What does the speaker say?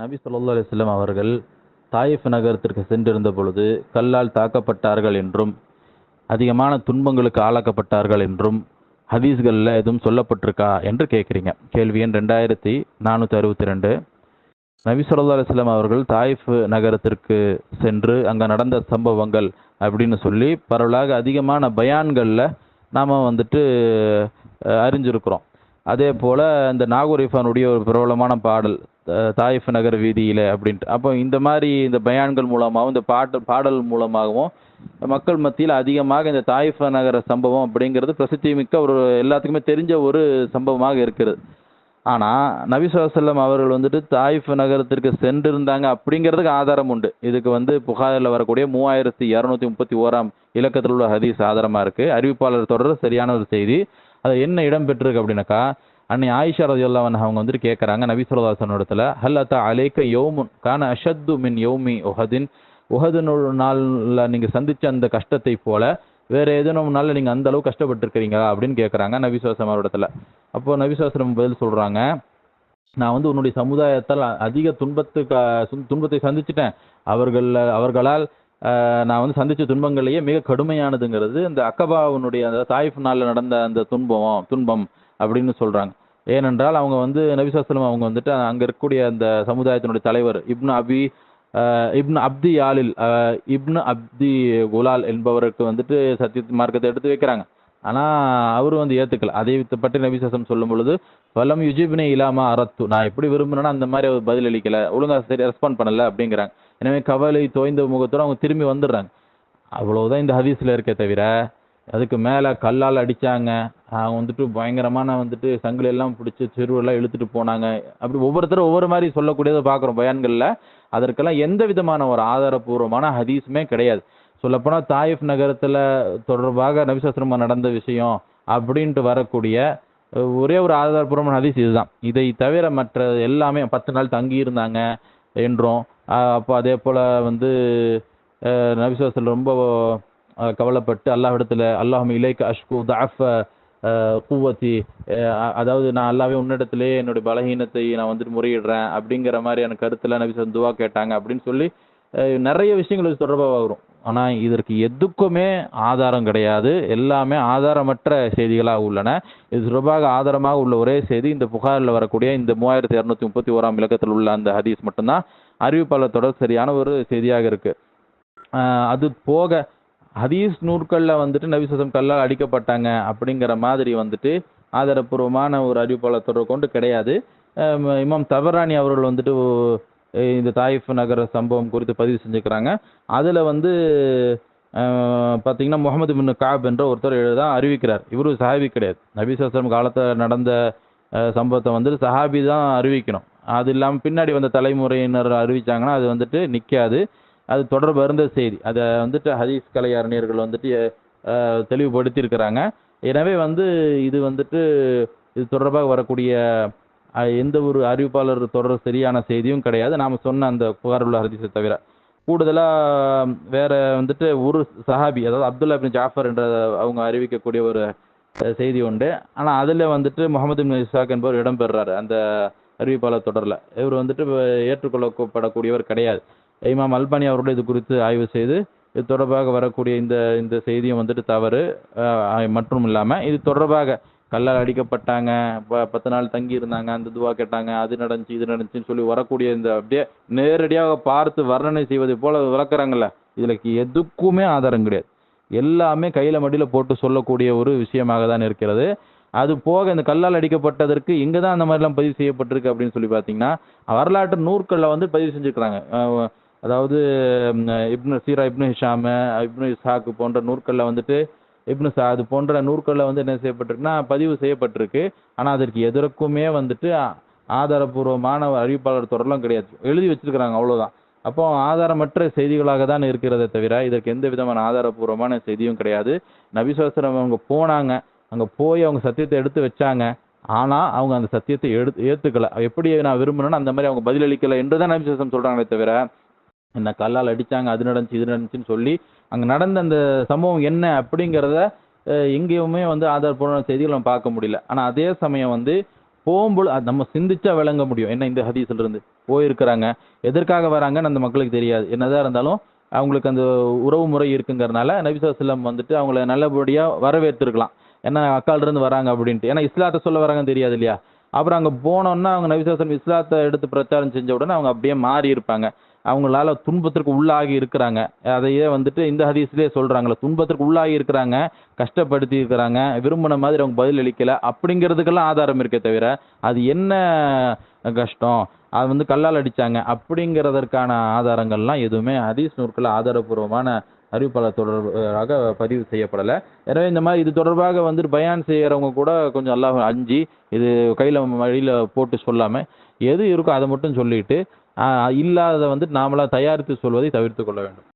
நபி சொல்லா அலிஸ்லாம் அவர்கள் தாயிஃப் நகரத்திற்கு சென்றிருந்த பொழுது கல்லால் தாக்கப்பட்டார்கள் என்றும் அதிகமான துன்பங்களுக்கு ஆளாக்கப்பட்டார்கள் என்றும் ஹதீஸ்களில் எதுவும் சொல்லப்பட்டிருக்கா என்று கேட்குறீங்க. கேள்வி எண் ரெண்டாயிரத்தி நானூற்றி அறுபத்தி ரெண்டு. நபி சொல்லா அலைஹி அவர்கள் தாயிஃப் நகரத்திற்கு சென்று அங்கே நடந்த சம்பவங்கள் அப்படின்னு சொல்லி பரவலாக அதிகமான பயான்களில் நாம் வந்துட்டு அறிஞ்சிருக்கிறோம். அதே போல் இந்த நாகூர் இஃபானுடைய ஒரு பிரபலமான பாடல் தாயிஃப் நகர வீதியில் அப்படின்ட்டு. அப்போ இந்த மாதிரி இந்த பயான்கள் மூலமாகவும் இந்த பாட்டு பாடல் மூலமாகவும் மக்கள் மத்தியில் அதிகமாக இந்த தாயிஃப் நகர சம்பவம் அப்படிங்கிறது பிரசித்தி மிக்க ஒரு எல்லாத்துக்குமே தெரிஞ்ச ஒரு சம்பவமாக இருக்கிறது. ஆனால் நபிசுவாசல்லம் அவர்கள் வந்துட்டு தாயிஃப் நகரத்திற்கு சென்றிருந்தாங்க அப்படிங்கிறதுக்கு ஆதாரம் உண்டு. இதுக்கு வந்து புகாரில் வரக்கூடிய மூவாயிரத்தி இரநூத்தி முப்பத்தி ஓராம் இலக்கத்தில் உள்ள ஹதீஸ் ஆதாரமாக இருக்குது அறிவிப்பாளர் தொடர் சரியான ஒரு செய்தி. அது என்ன இடம் பெற்றிருக்கு அப்படின்னாக்கா அன்னை ஆயிஷா ரதியுல்லா அவங்க வந்துட்டு கேட்குறாங்க நபி இடத்துல ஹல் அலேக்க யோமுன் கான அஷத்து மின் யோமி உஹதின். உஹது நாளில் நீங்கள் சந்தித்த அந்த கஷ்டத்தை போல வேற ஏதேனும் நாளில் நீங்கள் அந்த அளவு கஷ்டப்பட்டுருக்கிறீங்களா அப்படின்னு கேட்குறாங்க நபிசுவாசம் இடத்துல. அப்போ நபிசுவாசனம் பதில் சொல்கிறாங்க நான் வந்து உன்னுடைய சமுதாயத்தால் அதிக துன்பத்துக்கு சுன்- துன்பத்தை சந்திச்சிட்டேன். அவர்கள் அவர்களால் நான் வந்து சந்தித்த துன்பங்களையே மிக கடுமையானதுங்கிறது இந்த அக்கபாவுனுடைய அந்த தாயிஃப் நாளில் நடந்த அந்த துன்பம் துன்பம் அப்படின்னு சொல்கிறாங்க ஏனென்றால் அவங்க வந்து நபிசாஸ்லம் அவங்க வந்துட்டு அங்கே இருக்கக்கூடிய அந்த சமுதாயத்தினுடைய தலைவர் இப்னு அபி இப்னு அப்தி யாலில் இப்னு அப்தி குலால் என்பவருக்கு வந்துட்டு சத்திய மார்க்கத்தை எடுத்து வைக்கிறாங்க. ஆனால் அவர் வந்து ஏற்றுக்கல அதை பற்றி நபிசாசம் சொல்லும் பொழுது வலம் யுஜிப்னே இல்லாமல் அரத்து நான் எப்படி விரும்பினேன்னா அந்த மாதிரி அவர் பதில் அளிக்கல. ஒழுங்கா சரி ரெஸ்பாண்ட் பண்ணலை அப்படிங்கிறாங்க. எனவே கவலை தோய்ந்த முகத்தோடு அவங்க திரும்பி வந்துடுறாங்க. அவ்வளோதான் இந்த ஹதீஸில் இருக்கே தவிர அதுக்கு மேலே கல்லால் அடித்தாங்க அவங்க வந்துட்டு பயங்கரமான வந்துட்டு சங்கிலி எல்லாம் பிடிச்சி செருவெல்லாம் இழுத்துட்டு போனாங்க. அப்படி ஒவ்வொருத்தரும் ஒவ்வொரு மாதிரி சொல்லக்கூடியதை பார்க்குறோம் பயான்களில். அதற்கெல்லாம் எந்த விதமான ஒரு ஆதாரபூர்வமான ஹதீஸுமே கிடையாது. சொல்லப்போனால் தாயிஃப் நகரத்தில் தொடர்பாக நபிசாஸ்திரமா நடந்த விஷயம் அப்படின்ட்டு வரக்கூடிய ஒரே ஒரு ஆதாரபூர்வமான ஹதீஸ் இதுதான். இதை தவிர மற்ற எல்லாமே பத்து நாள் தங்கி இருந்தாங்க என்றும் அப்போ அதே போல் வந்து நபிசாஸ்திரம் ரொம்ப கவலைப்பட்டு அல்லாஹ்விடத்தில் அல்லாஹும் இலைக்கு அஷ்கு தாஃப கூவத்தி அதாவது நான் அல்லாவே உன்னிடத்திலே என்னுடைய பலகீனத்தை நான் வந்துட்டு முறையிடுறேன் அப்படிங்கிற மாதிரியான கருத்தில் நபி சந்துவா கேட்டாங்க அப்படின்னு சொல்லி நிறைய விஷயங்கள் இது தொடர்பாக வரும். ஆனால் இதற்கு எதுக்குமே ஆதாரம் கிடையாது. எல்லாமே ஆதாரமற்ற செய்திகளாக உள்ளன. இது தொடர்பாக ஆதாரமாக உள்ள ஒரே செய்தி இந்த புகாரில் வரக்கூடிய இந்த மூவாயிரத்தி இரநூத்தி முப்பத்தி ஓராம் இலக்கத்தில் உள்ள அந்த ஹதீஸ் மட்டும்தான். அறிவிப்பாளர் தொடர் சரியான ஒரு செய்தியாக இருக்கு. அது போக ஹதீஸ் நூற்களில் வந்துட்டு நபிசசம் கல்லால் அடிக்கப்பட்டாங்க அப்படிங்கிற மாதிரி வந்துட்டு ஆதாரப்பூர்வமான ஒரு அறிவிப்பாளர் கொண்டு கிடையாது. இமாம் தபரானி அவர்கள் வந்துட்டு இந்த தாயிஃப் நகர சம்பவம் குறித்து பதிவு செஞ்சுக்கிறாங்க. அதில் வந்து பார்த்தீங்கன்னா முகமது பின் காப் என்ற ஒருத்தர் தான் அறிவிக்கிறார். இவரும் சஹாபி கிடையாது. நபிசாஸ்திரம் காலத்தில் நடந்த சம்பவத்தை வந்துட்டு சஹாபி தான் அறிவிக்கணும். அது இல்லாமல் பின்னாடி வந்த தலைமுறையினர் அறிவிச்சாங்கன்னா அது வந்துட்டு நிற்காது அது தொடர்பு இருந்த செய்தி. அதை வந்துட்டு ஹதீஸ் கலை அறிஞர்கள் வந்துட்டு தெளிவுபடுத்தியிருக்கிறாங்க. எனவே வந்து இது வந்துட்டு இது தொடர்பாக வரக்கூடிய எந்த ஒரு அறிவிப்பாளர் தொடர் சரியான செய்தியும் கிடையாது. நாம் சொன்ன அந்த புகார் உள்ள ஹதீஸை தவிர. கூடுதலாக வேற வந்துட்டு ஒரு சஹாபி அதாவது அப்துல்லா பின் ஜாஃபர் என்ற அவங்க அறிவிக்கக்கூடிய ஒரு செய்தி உண்டு. ஆனால் அதில் வந்துட்டு முகமது பின் இசாக் என்பவர் இடம்பெறுறாரு அந்த அறிவிப்பாளர் தொடரில். இவர் வந்துட்டு ஏற்றுக்கொள்ளப்படக்கூடியவர் கிடையாது. இமாம் அல்பானி அவர்கள் இது குறித்து ஆய்வு செய்து இது தொடர்பாக வரக்கூடிய இந்த இந்த செய்தியும் வந்துட்டு தவறு மற்றும் இல்லாமல் இது தொடர்பாக கல்லால் அடிக்கப்பட்டாங்க ப- பத்து நாள் தங்கி இருந்தாங்க அந்த துவா கேட்டாங்க அது நடந்துச்சு இது நடந்துச்சுன்னு சொல்லி வரக்கூடிய இந்த அப்படியே நேரடியாக பார்த்து வர்ணனை செய்வதை போல விளக்குறாங்கல்ல இதுல எதுக்குமே ஆதாரம் கிடையாது. எல்லாமே கையில மடியில போட்டு சொல்லக்கூடிய ஒரு விஷயமாக தான் இருக்கிறது. அது போக இந்த கல்லால் அடிக்கப்பட்டதற்கு இங்க தான் அந்த மாதிரிலாம் பதிவு செய்யப்பட்டிருக்கு அப்படின்னு சொல்லி பார்த்தீங்கன்னா வரலாற்று நூற்களில் வந்து பதிவு செஞ்சுக்கிறாங்க அதாவது இப்னு சீரா இப்னு ஹிஷாமு இப்னு இஸ்ஹாக்கு போன்ற நூற்களில் வந்துட்டு இப்னு சாது போன்ற நூற்களில் வந்து என்ன செய்யப்பட்டிருக்குன்னா பதிவு செய்யப்பட்டிருக்கு. ஆனால் அதற்கு எதற்குமே வந்துட்டு ஆதாரபூர்வமான அறிவிப்பாளர் தொடரெல்லாம் கிடையாது. எழுதி வச்சிருக்கிறாங்க அவ்வளோதான் அப்போ ஆதாரமற்ற செய்திகளாக தான் இருக்கிறதே தவிர இதற்கு எந்த விதமான ஆதாரபூர்வமான செய்தியும் கிடையாது. நபிசுவாசனம் அவங்க போனாங்க. அங்கே போய் அவங்க சத்தியத்தை எடுத்து வச்சாங்க. ஆனால் அவங்க அந்த சத்தியத்தை எடுத்து ஏற்றுக்கலை எப்படி நான் விரும்பணும்னு அந்த மாதிரி அவங்க பதிலளிக்கலை என்று தான் நபிசுவாசம் சொல்கிறாங்களே தவிர என்ன கல்லால் அடித்தாங்க அது நடந்துச்சு இது நடந்துச்சுன்னு சொல்லி அங்கே நடந்த அந்த சம்பவம் என்ன அப்படிங்கிறத எங்கேயுமே வந்து ஆதாரப்பூர்வமான செய்திகள் நம்ம பார்க்க முடியல. ஆனால் அதே சமயம் வந்து போகும்போது அது நம்ம சிந்திச்சா விளங்க முடியும். என்ன இந்த ஹதீஸ்ல இருந்து போயிருக்கிறாங்க. எதற்காக வராங்கன்னு அந்த மக்களுக்கு தெரியாது. என்னதான் இருந்தாலும் அவங்களுக்கு அந்த உறவு முறை இருக்குங்கிறனால நபிசாஸ்லம் வந்துட்டு அவங்கள நல்லபடியாக வரவேற்றிருக்கலாம். ஏன்னா அக்கால இருந்து வராங்க அப்படின்ட்டு. ஏன்னா இஸ்லாத்தை சொல்ல வராங்கன்னு தெரியாது இல்லையா? அப்புறம் அங்கே போனோன்னா அவங்க நபிசாஸ்லம் இஸ்லாத்தை எடுத்து பிரச்சாரம் செஞ்ச உடனே அவங்க அப்படியே மாறி இருப்பாங்க. அவங்களால துன்பத்திற்கு உள்ளாகி இருக்கிறாங்க. அதையே வந்துட்டு இந்த ஹதீஸ்லேயே சொல்கிறாங்களே துன்பத்திற்கு உள்ளாகி இருக்கிறாங்க கஷ்டப்படுத்தி இருக்கிறாங்க விரும்பின மாதிரி அவங்க பதில் அளிக்கல அப்படிங்கிறதுக்கெல்லாம் ஆதாரம் இருக்கே தவிர அது என்ன கஷ்டம்? அது வந்து கல்லால் அடிச்சாங்க அப்படிங்கிறதற்கான ஆதாரங்கள்லாம் எதுவுமே ஹதீஸ் நூற்களில் ஆதாரபூர்வமான அறிவிப்பாளர் தொடர்பாக பதிவு செய்யப்படலை. எனவே இந்த மாதிரி இது தொடர்பாக வந்துட்டு பயான் செய்கிறவங்க கூட கொஞ்சம் எல்லாம் அஞ்சு இது கையில் வழியில் போட்டு சொல்லாமல் எது இருக்கோ அதை மட்டும் சொல்லிட்டு இல்லாத இல்லாததை வந்துட்டு நாமளாக தயாரித்து சொல்வதை தவிர்த்து கொள்ள வேண்டும்.